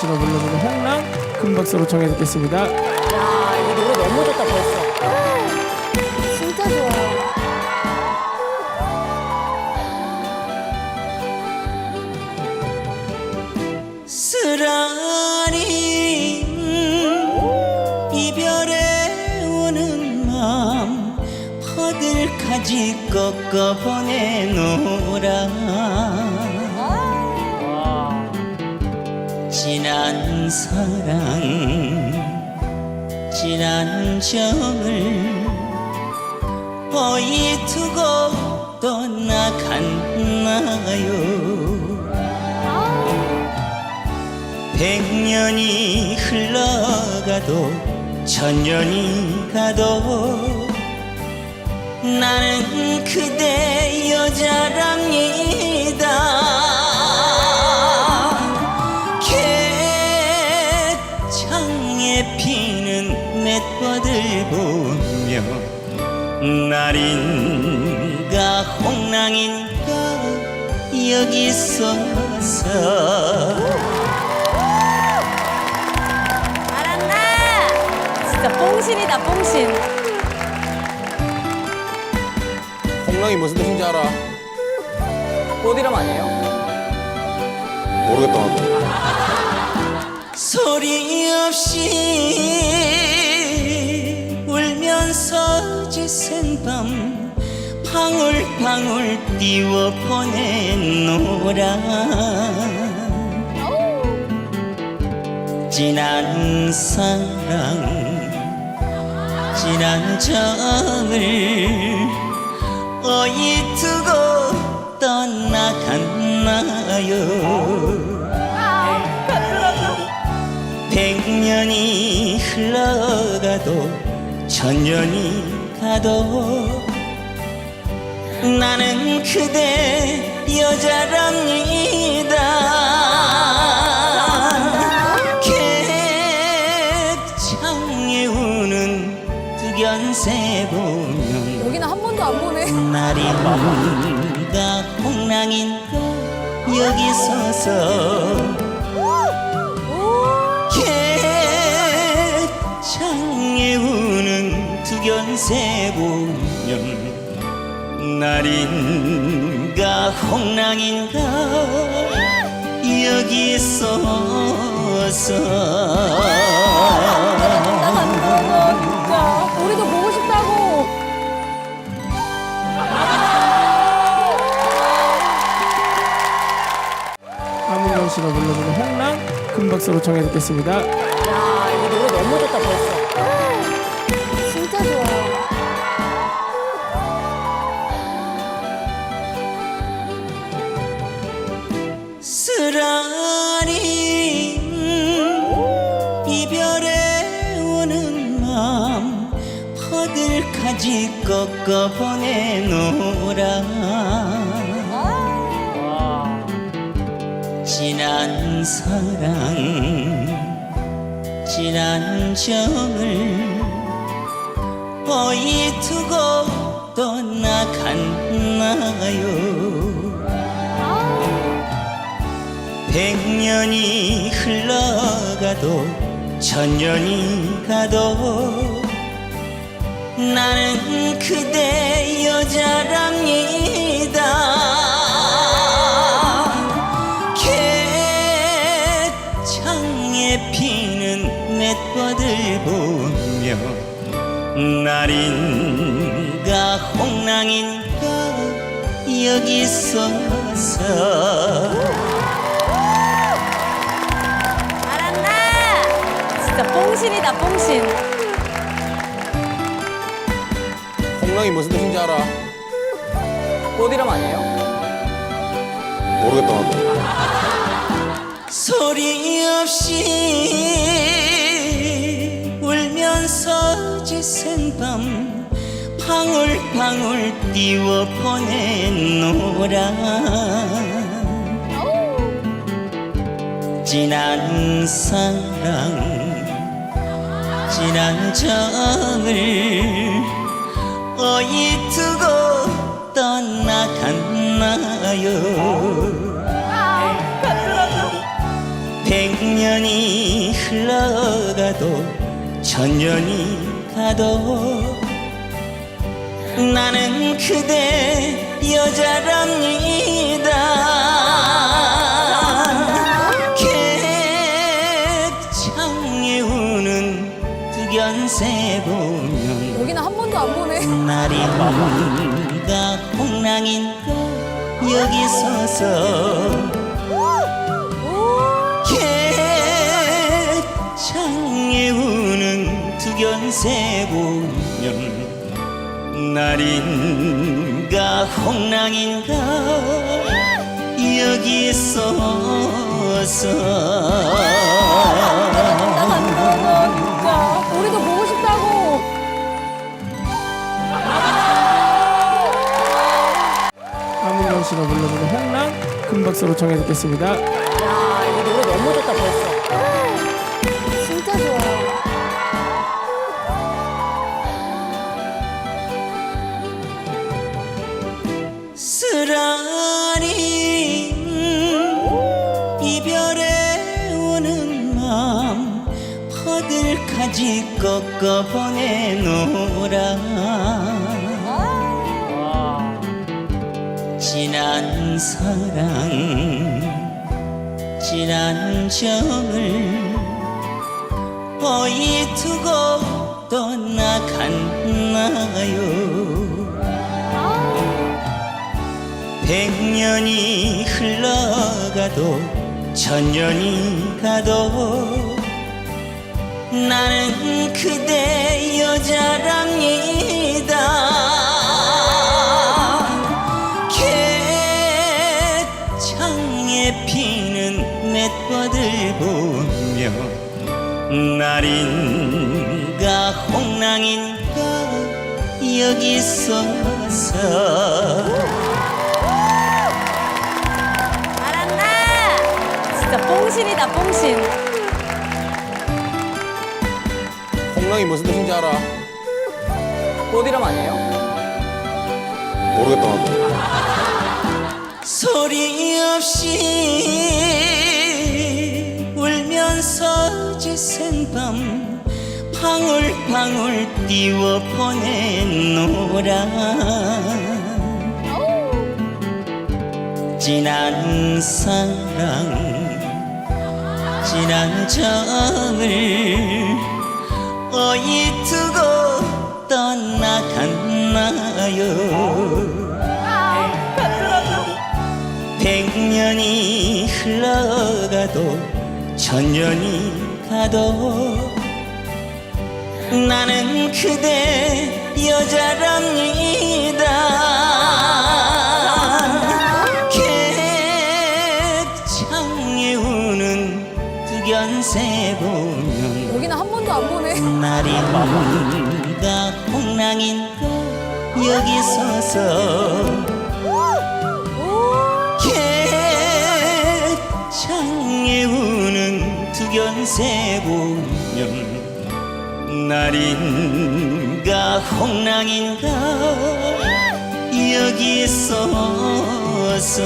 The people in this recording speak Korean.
씨가 불러주는 홍랑 큰 박수로 청해 듣겠습니다. 야, 이 노래 너무 좋다 벌써. 진짜 좋아요. 쓰라린 이별에 오는 마음 퍼들까지 꺾어 보내노라 사랑. 지난 정을 어이 두고 떠나갔나요? 백년이 흘러가도 천년이 가도 나는 그대 여자랍니 날인가 홍랑인가 여기 서 서 잘한다. 진짜 뽕신이다 뽕신. 홍랑이 무슨 뜻인지 알아? 어디람 아니에요? 모르겠다 나도. 소리 없이 서 지샌 밤 방울방울 띄워 보내노라. 지난 사랑 지난 정을 어이 두고 떠나갔나요? 백년이 흘러가도 천년이 가도 나는 그대 여자랍니다. 객창에 우는 득연새 보면 여기는 한 번도 안 보네. 날인가 홍랑인가? 여기 서서 날인가 홍랑인가 여기 서서 진짜 우리도 보고 싶다고. 씨가 불러주는 홍랑 큰 박수로 청해 듣겠습니다. 퍼들까지 꺾어 보내노라. 지난 사랑 지난 정을 어이 두고 떠나갔나요. 백년이 흘러가도 천년이 가도 나는 그대 여자랍니다 개창에 피는 맷버들 보며 날인가 홍랑인가 여기 서서 잘한다. 진짜 뽕신이다 뽕신. 홍랑이 무슨 뜻인지 알아? 어디람 아니에요? 모르겠다 나도. 소리 없이 울면서 지샌 밤 방울방울 띄워 보내노라 지난 사랑 지난 정을 어이 두고 떠나갔나요? 백년이 흘러가도 천년이 가도 나는 그대 여자랍니다 득연새 보면 여기는 한 번도 안 보네. 날인가 홍랑인가 여기 서서 개창에 우는 두견새 보면 날인가 홍랑인가 여기 서서 박수로 청해 듣겠습니다. 야, 이 노래 너무 좋다 벌써. 진짜 좋아요. 쓰라린 이별에 오는 마음 퍼들까지 꺾어 보내노라 지난 사랑 지난 정을 어이투고 떠나갔나요? 백년이 흘러가도 천년이 가도 나는 그대 여자랍니다 개창에 피는 맷버들 보며 날인가 홍랑인가 여기 서서 잘한다. 진짜 뽕신이다 뽕신. 홍랑이 무슨 뜻인지 알아? 보디람 아니에요? 모르겠다 나도. 소리 없이 울면서 지샌 밤 방울방울 띄워 보내노라. 지난 사랑 지난 정을 어이투고 떠나갔나요 백년이 흘러가도 천년이 가도 나는 그대 여자랍니다 객창에 우는 득연새 보면 여기는 한 번도 안 보네. 날인가 홍랑인가 여기 서서 두견새 보면 날인가 홍랑인가 여기 서서